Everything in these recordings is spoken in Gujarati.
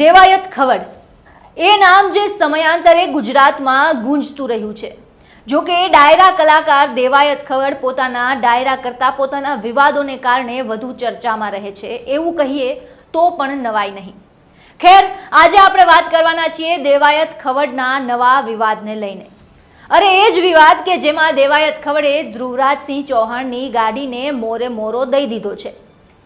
દેવાયત ખવડ. એ નામ જે સમયાંતરે ગુજરાતમાં ગુંજતું રહ્યું છે. જો કે ડાયરા કલાકાર દેવાયત ખવડ પોતાના ડાયરા કરતાં પોતાના વિવાદોને કારણે વધુ ચર્ચામાં રહે છે. એવું કહીએ તો પણ નવાય નહીં. ખેર, આજે આપણે વાત કરવાના છીએ દેવાયત ખવડના નવા વિવાદને લઈને. અરે એ જ વિવાદ કે જેમાં દેવાયત ખવડે ધ્રુવરાજસિંહ ચૌહાણની ગાડીને મોરે મોરો દઈ દીધો છે.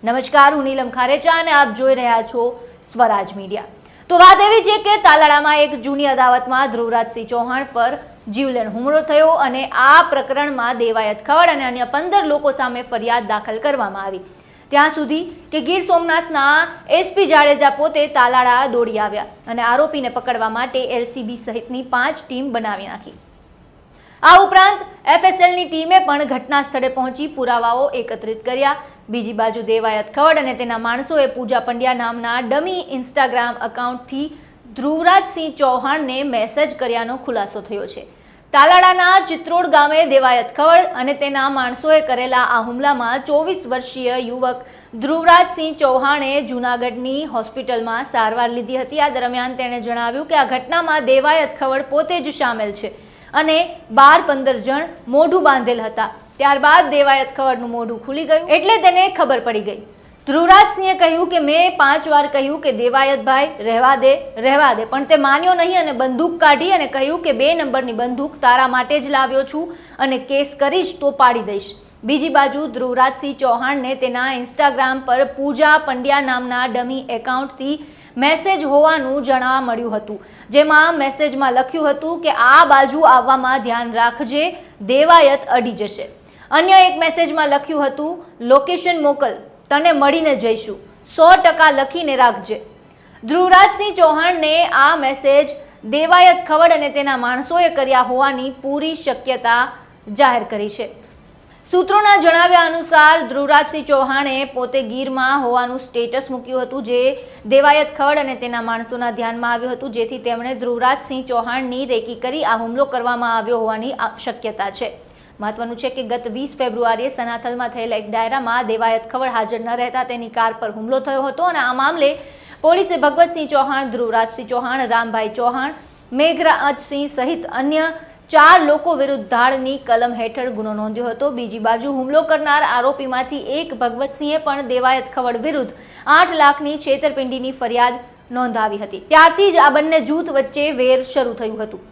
નમસ્કાર, હું નીલમ ખારેચા અને આપ જોઈ રહ્યા છો સ્વરાજ મીડિયા. તો વાત એવી છે કે તાલાળામાં એક જૂની અદાવતમાં ધ્રુવરાજસિંહ ચૌહાણ પર જીવલેણ હુમલો થયો અને આ પ્રકરણમાં દેવાયત ખવડ અને અન્ય પંદર લોકો સામે ફરિયાદ દાખલ કરવામાં આવી. ત્યાં સુધી કે ગીર સોમનાથના એસપી જાડેજા પોતે તાલાળા દોડી આવ્યા અને આરોપીને પકડવા માટે એલસીબી સહિતની પાંચ ટીમ બનાવી નાખી. આ ઉપરાંત એફએસએલની ટીમે પણ ઘટના સ્થળે પહોંચી પુરાવાઓ એકત્રિત કર્યા બીજી બાજુ દેવાયત ખવડ અને તેના માણસોએ પૂજા પંડ્યા નામના ડમી ઇન્સ્ટાગ્રામ એકાઉન્ટથી ધ્રુવરાજસિંહ ચૌહાણને મેસેજ કર્યાનો ખુલાસો થયો છે. તાલાડાના ચિત્રોડ ગામે દેવાયત ખવડ અને તેના માણસોએ કરેલા આ હુમલામાં ચોવીસ વર્ષીય યુવક ધ્રુવરાજસિંહ ચૌહાણે જૂનાગઢની હોસ્પિટલમાં સારવાર લીધી હતી. આ દરમિયાન તેણે જણાવ્યું કે આ ઘટનામાં દેવાયત ખવડ પોતે જ સામેલ છે અને બાર પંદર જણ મોઢું બાંધેલ હતા. ત્યારબાદ દેવાયત ખવડનું મોઢું ખુલી ગયું એટલે તેને ખબર પડી ગઈ. ધ્રુવરાજસિંહે કહ્યું કે મેં પાંચ વાર કહ્યું કે દેવાયતભાઈ, રહેવા દે રહેવા દે. પણ તે માન્યો નહીં અને બંદૂક કાઢી અને કહ્યું કે બે નંબરની બંદૂક તારા માટે જ લાવ્યો છું અને કેસ કરીશ તો પાડી દઈશ. બીજી બાજુ ધ્રુવરાજસિંહ ચૌહાણને તેના ઇન્સ્ટાગ્રામ પર પૂજા પંડ્યા નામના ડમી એકાઉન્ટથી મેસેજ હોવાનું જણાવા મળ્યું હતું. જેમાં મેસેજમાં લખ્યું હતું કે આ બાજુ આવવામાં ધ્યાન રાખજે, દેવાયત અડી જશે. અન્ય એક મેસેજમાં લખ્યું હતું લોકેશન મોકલ, તને મળીને જઈશું. સો ટકા લખીને રાખજે. ધ્રુવરાજસિંહ ચૌહાણને આ મેસેજ દેવાયત ખવડ અને તેના માણસોએ કર્યા હોવાની પૂરી શક્યતા જાહેર કરી છે. સૂત્રોના જણાવ્યા અનુસાર, ધ્રુવરાજસિંહ ચૌહાણે પોતે ગીરમાં હોવાનું સ્ટેટસ મૂક્યું હતું, જે દેવાયત ખવડ અને તેના માણસોના ધ્યાનમાં આવ્યું હતું, જેથી તેમણે ધ્રુવરાજસિંહ ચૌહાણની રેકી કરી આ હુમલો કરવામાં આવ્યો હોવાની શક્યતા છે. મહત્વનું છે કે ગત વીસ ફેબ્રુઆરીએ સનાથલમાં થયેલા એક ડાયરામાં દેવાયત ખવડ હાજર ન રહેતા તેની કાર પર હુમલો થયો હતો અને આ મામલે પોલીસે ભગવતસિંહ ચૌહાણ, ધ્રુવરાજસિંહ ચૌહાણ, રામભાઈ ચૌહાણ, મેઘરાજસિંહ સહિત અન્ય ચાર લોકો વિરુદ્ધ ધાડની કલમ હેઠળ ગુનો નોંધ્યો હતો. બીજી બાજુ હુમલો કરનાર આરોપીમાંથી એક ભગવતસિંહે પણ દેવાયત ખવડ વિરુદ્ધ આઠ લાખની છેતરપિંડીની ફરિયાદ નોંધાવી હતી. ત્યારથી જ આ બંને જૂથ વચ્ચે વેર શરૂ થયું હતું.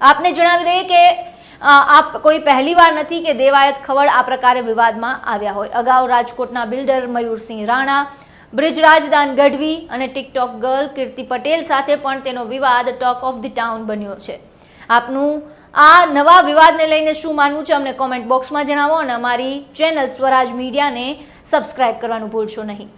આપને જણાવી દઈએ કે આપ કોઈ પહેલીવાર નથી કે દેવાયત ખવડ આ પ્રકારે વિવાદમાં આવ્યા હોય. અગાઉ રાજકોટના બિલ્ડર મયુરસિંહ રાણા બ્રિજરાજદાન ગઢવી અને ટિકટોક ગર્લ કીર્તિ પટેલ સાથે પણ તેનો વિવાદ ટોક ઓફ ધી ટાઉન બન્યો છે. આપનું આ નવા વિવાદને લઈને શું માનવું છે અમને કોમેન્ટ બોક્સમાં જણાવો અને અમારી ચેનલ સ્વરાજ મીડિયાને સબસ્ક્રાઇબ કરવાનું ભૂલશો નહીં.